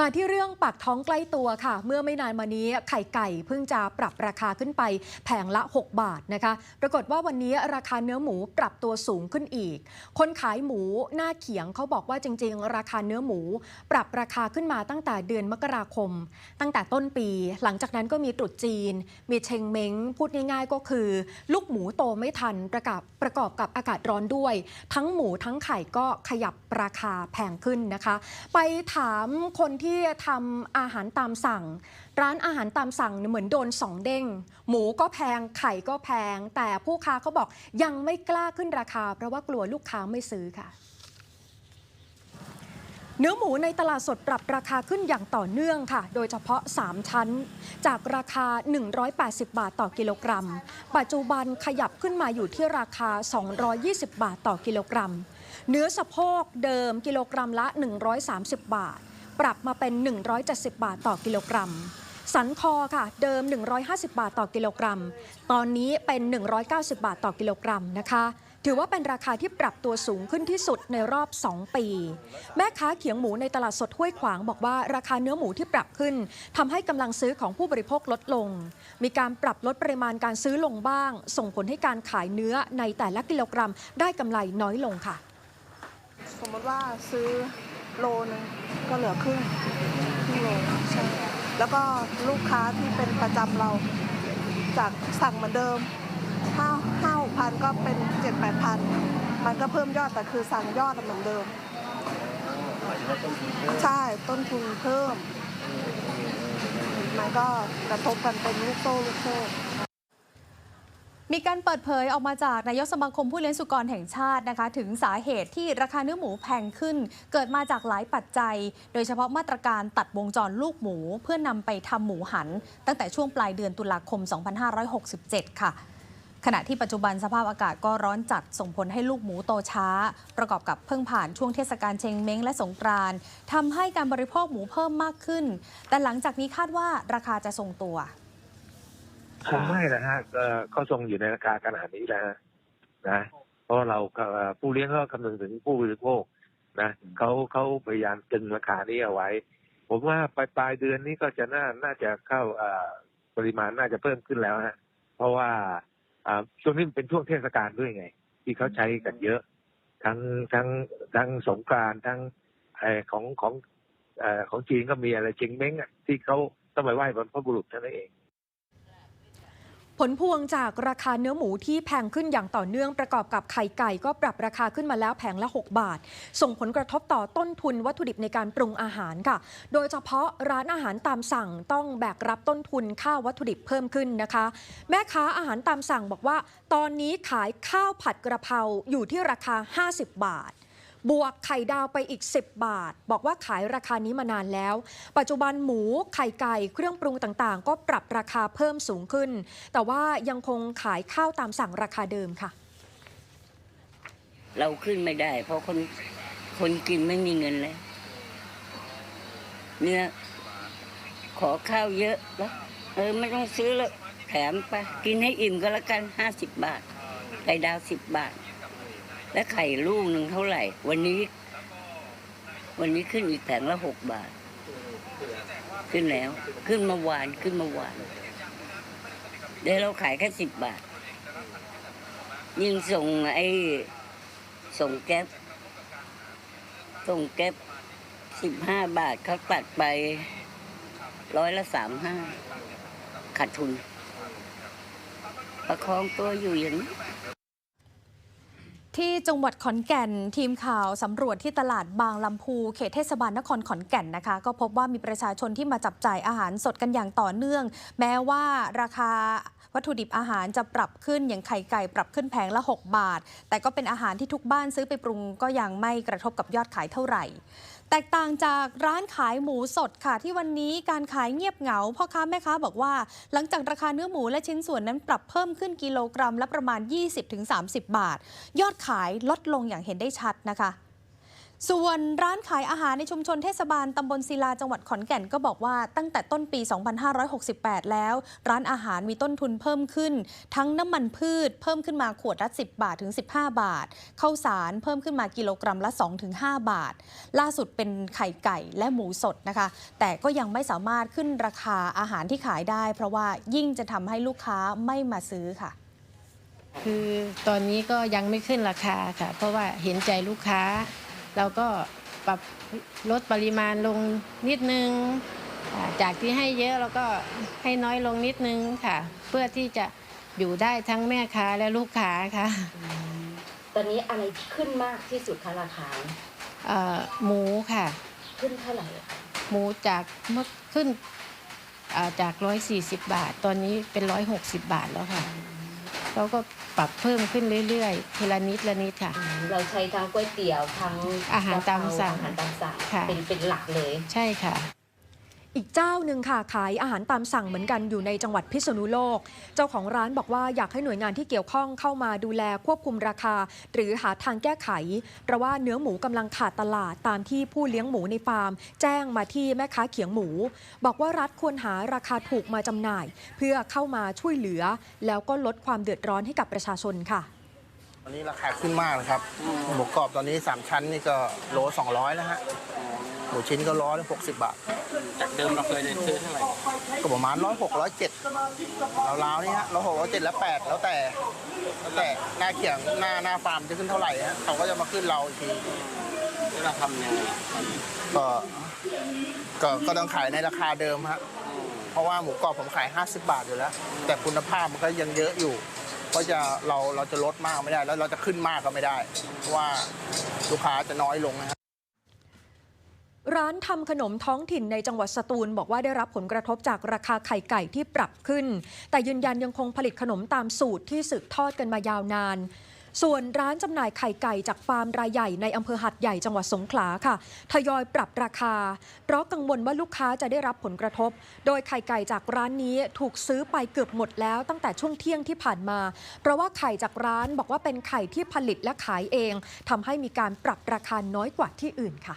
มาที่เรื่องปากท้องใกล้ตัวค่ะ เมื่อไม่นานมานี้ไข่ไก่เพิ่งจะปรับราคาขึ้นไปแผงละ 6 บาทนะคะ ปรากฏว่าวันนี้ราคาเนื้อหมูปรับตัวสูงขึ้นอีก คนขายหมูหน้าเขียงเขาบอกว่าจริง ๆ ราคาเนื้อหมู ปรับราคาขึ้นมาตั้งแต่เดือนมกราคม ตั้งแต่ต้นปี หลังจากนั้นก็มีตรุษจีน มีเชงเม้งพูดง่าย ๆ ก็คือ ลูกหมูโตไม่ทันประกอบประกอบกับอากาศร้อนด้วย ทั้งหมูทั้งไข่ก็ขยับราคาแพงขึ้นนะคะ ไปถามคนที่ที่ทำอาหารตามสั่ง ร้านอาหารตามสั่งเนี่ยเหมือนโดนสองเด้ง หมูก็แพงไข่ก็แพง แต่ผู้ค้าเขาบอกยังไม่กล้าขึ้นราคา เพราะว่ากลัวลูกค้าไม่ซื้อค่ะเนื้อหมูในตลาดสดปรับราคาขึ้นอย่างต่อเนื่องค่ะ โดยเฉพาะ 3 ชั้น จากราคา 180 บาทต่อกิโลกรัม ปัจจุบันขยับขึ้นมาอยู่ที่ราคา 220 บาทต่อกิโลกรัม เนื้อสะโพกเดิมกิโลกรัมละ 130 บาท ปรับมาเป็น 170 บาทต่อกิโลกรัม สันคอค่ะ เดิม 150 บาทต่อกิโลกรัม ตอนนี้เป็น 190 บาทต่อกิโลกรัมนะคะถือว่าเป็นราคาที่ปรับตัวสูงขึ้นที่สุดในรอบ 2 ปี แม่ค้าเขียงหมูในตลาดสดห้วยขวางบอกว่าราคาเนื้อหมูที่ปรับขึ้นทำให้กำลังซื้อของผู้บริโภคลดลง มีการปรับลดปริมาณการซื้อลงบ้าง ส่งผลให้การขายเนื้อในแต่ละกิโลกรัม ได้กำไรน้อยลงค่ะ สมมติว่าซื้อโลนึง ก็เหลือครึ่งครึ่งโลใช่แล้วก็ลูกค้าที่เป็นประจำเราจากสั่งเหมือนเดิมห้าห้าหกพันก็เป็นเจ็ดแปดพันมันก็เพิ่มยอดแต่คือสั่งยอดเหมือนเดิม ใช่ต้นทุนเพิ่ม มันก็กระทบกันเป็นลูกโซ่ลูกโซ่ มีการเปิดเผยออกมาจากนายกสมาคมผู้เลี้ยงสุกรแห่งชาตินะคะ ถึงสาเหตุที่ราคาเนื้อหมูแพงขึ้น เกิดมาจากหลายปัจจัย โดยเฉพาะมาตรการตัดวงจรลูกหมู เพื่อนำไปทำหมูหัน ตั้งแต่ช่วงปลายเดือนตุลาคม 2567 ค่ะขณะที่ปัจจุบันสภาพอากาศก็ร้อนจัดส่งผลให้ลูกหมูโตช้า ประกอบกับเพิ่งผ่านช่วงเทศกาลเชงเม้งและสงกรานต์ทำให้การบริโภคหมูเพิ่มมากขึ้น แต่หลังจากนี้คาดว่าราคาจะทรงตัว คงไม่นะฮะเอ่อก็ทรงอยู่ในราคาขนาดนี้แล้วฮะนะ เพราะเราก็เอ่อผู้เลี้ยงก็คำนึงถึงผู้บริโภคนะเขาเขาพยายามตึงราคานี้เอาไว้ ผมว่าปลายปลายเดือนนี้ก็จะน่าน่าจะเข้าเอ่อปริมาณน่าจะเพิ่มขึ้นแล้วฮะเพราะว่าอ่าช่วงนี้มันเป็นช่วงเทศกาลด้วยไง ที่เขาใช้กันเยอะ ทั้งทั้งทั้งสงกรานต์ทั้งไออของของเอ่อของจีนก็มีอะไรเชงเม้งอะที่เขาต้องไปไหว้บรรพบุรุษเท่านั้นเอง ผลพวงจากราคาเนื้อหมูที่แพงขึ้นอย่างต่อเนื่องประกอบกับไข่ไก่ก็ปรับราคาขึ้นมาแล้วแผงละ 6 บาท ส่งผลกระทบต่อต้นทุนวัตถุดิบในการปรุงอาหารค่ะ โดยเฉพาะร้านอาหารตามสั่งต้องแบกรับต้นทุนค่าวัตถุดิบเพิ่มขึ้นนะคะ แม่ค้าอาหารตามสั่งบอกว่า ตอนนี้ขายข้าวผัดกระเพราอยู่ที่ราคา 50 บาท บวกไข่ดาวไปอีก 10 บาท บอกว่าขายราคานี้มานานแล้ว ปัจจุบันหมูไข่ไก่เครื่องปรุงต่างๆ ก็ปรับราคาเพิ่มสูงขึ้น แต่ว่ายังคงขายข้าวตามสั่งราคาเดิมค่ะ เราขึ้นไม่ได้ เพราะคนคนกินไม่มีเงินแล้วเนี่ยขอข้าวเยอะแล้วเออไม่ต้องซื้อแล้วแถมไปกินให้อิ่มก็แล้วกันห้าสิบบาทไข่ดาวสิบบาท และไข่ลูกหนึ่งเท่าไหร่ วันนี้ วันนี้ขึ้นอีกแผงละหกบาท ขึ้นแล้ว ขึ้นมาวานขึ้นมาวานเดี๋ยวเราขายแค่สิบบาท ยิ่งส่งไอ้ส่งแก๊ปส่งแก๊ปสิบห้าบาทเขาตัดไปร้อยละสามห้าขาดทุน ประคองตัวอยู่อย่างนี้ ที่จังหวัดขอนแก่น ทีมข่าวสำรวจที่ตลาดบางลำพูเขตเทศบาลนครขอนแก่นนะคะ ก็พบว่ามีประชาชนที่มาจับจ่ายอาหารสดกันอย่างต่อเนื่อง แม้ว่าราคาวัตถุดิบอาหารจะปรับขึ้นอย่างไข่ไก่ปรับขึ้นแพงละ 6 บาท แต่ก็เป็นอาหารที่ทุกบ้านซื้อไปปรุงก็ยังไม่กระทบกับยอดขายเท่าไหร่ แตกต่างจากร้านขายหมูสดค่ะ ที่วันนี้การขายเงียบเหงาพ่อค้าแม่ค้าบอกว่า หลังจากราคาเนื้อหมูและชิ้นส่วนนั้นปรับเพิ่มขึ้นกิโลกรัมละประมาณ 20-30 บาท ยอดขายลดลงอย่างเห็นได้ชัดนะคะ ส่วนร้านขายอาหารในชุมชนเทศบาลตำบลศิลาจังหวัดขอนแก่นก็บอกว่าตั้งแต่ต้นปี 2568 แล้ว ร้านอาหารมีต้นทุนเพิ่มขึ้น ทั้งน้ำมันพืชเพิ่มขึ้นมาขวดละ 10 บาทถึง 15 บาทข้าวสารเพิ่มขึ้นมากิโลกรัมละ 2-5 บาท ล่าสุดเป็นไข่ไก่และหมูสดนะคะ แต่ก็ยังไม่สามารถขึ้นราคาอาหารที่ขายได้ เพราะว่ายิ่งจะทำให้ลูกค้าไม่มาซื้อค่ะ คือตอนนี้ก็ยังไม่ขึ้นราคาค่ะ เพราะว่าเห็นใจลูกค้า เราก็ปรับลดปริมาณลงนิดนึงอ่าจากที่ให้เยอะเราก็ให้น้อยลงนิดนึงค่ะ เพื่อที่จะอยู่ได้ทั้งแม่ค้าและลูกค้าค่ะตอนนี้อะไรขึ้นมากที่สุดคะราคาเอ่อหมูค่ะ ขึ้นเท่าไหร่คะหมูจากเมื่อขึ้นอ่าจาก 140 บาท ตอนนี้เป็น 160 บาทแล้วค่ะ เราก็ปรับเพิ่มขึ้นเรื่อยๆทีละนิดละนิดค่ะ เราใช้ทั้งก๋วยเตี๋ยวทั้งอาหารตามสั่งอาหารตามสั่งค่ะ เป็นเป็นหลักเลย ใช่ค่ะ อีกเจ้าหนึ่งค่ะขายอาหารตามสั่งเหมือนกันอยู่ในจังหวัดพิษณุโลก เจ้าของร้านบอกว่าอยากให้หน่วยงานที่เกี่ยวข้องเข้ามาดูแลควบคุมราคา หรือหาทางแก้ไข เพราะว่าเนื้อหมูกำลังขาดตลาดตามที่ผู้เลี้ยงหมูในฟาร์ม แจ้งมาที่แม่ค้าเขียงหมู บอกว่ารัฐควรหาราคาถูกมาจำหน่าย เพื่อเข้ามาช่วยเหลือ แล้วก็ลดความเดือดร้อนให้กับประชาชนค่ะตอนนี้ราคาขึ้นมากนะครับหมูกรอบตอนนี้ 3 ชั้นนี่ก็โล200แล้วฮะ หมูชิ้นก็ร้อยหกสิบบาท จากเดิมเราเคยซื้อเท่าไหร่ก็ประมาณร้อยหกร้อยเจ็ดราวๆนี่ฮะร้อยหกร้อยเจ็ดแล้วแปดแล้วแต่แล้วแต่หน้าเขียงหน้าหน้าฟาร์มจะขึ้นเท่าไหร่ฮะเขาก็จะมาขึ้นเราอีกทีที่เราทำยังไงก็ก็ก็ต้องขายในราคาเดิมฮะเพราะว่าหมูกรอบผมขาย 50 บาทอยู่แล้ว แต่คุณภาพมันก็ยังเยอะอยู่เพราะจะเราเราจะลดมากไม่ได้ แล้วเราจะขึ้นมากก็ไม่ได้ เพราะว่าลูกค้าจะน้อยลงนะฮะ ร้านทำขนมท้องถิ่นในจังหวัดสตูล บอกว่าได้รับผลกระทบจากราคาไข่ไก่ที่ปรับขึ้น แต่ยืนยันยังคงผลิตขนมตามสูตรที่สืบทอดกันมายาวนาน ส่วนร้านจำหน่ายไข่ไก่จากฟาร์มรายใหญ่ในอำเภอหัดใหญ่จังหวัดสงขลาค่ะ ทยอยปรับราคา เพราะกังวลว่าลูกค้าจะได้รับผลกระทบ โดยไข่ไก่จากร้านนี้ถูกซื้อไปเกือบหมดแล้วตั้งแต่ช่วงเที่ยงที่ผ่านมา เพราะว่าไข่จากร้านบอกว่าเป็นไข่ที่ผลิตและขายเองทำให้มีการปรับราคาน้อยกว่าที่อื่นค่ะ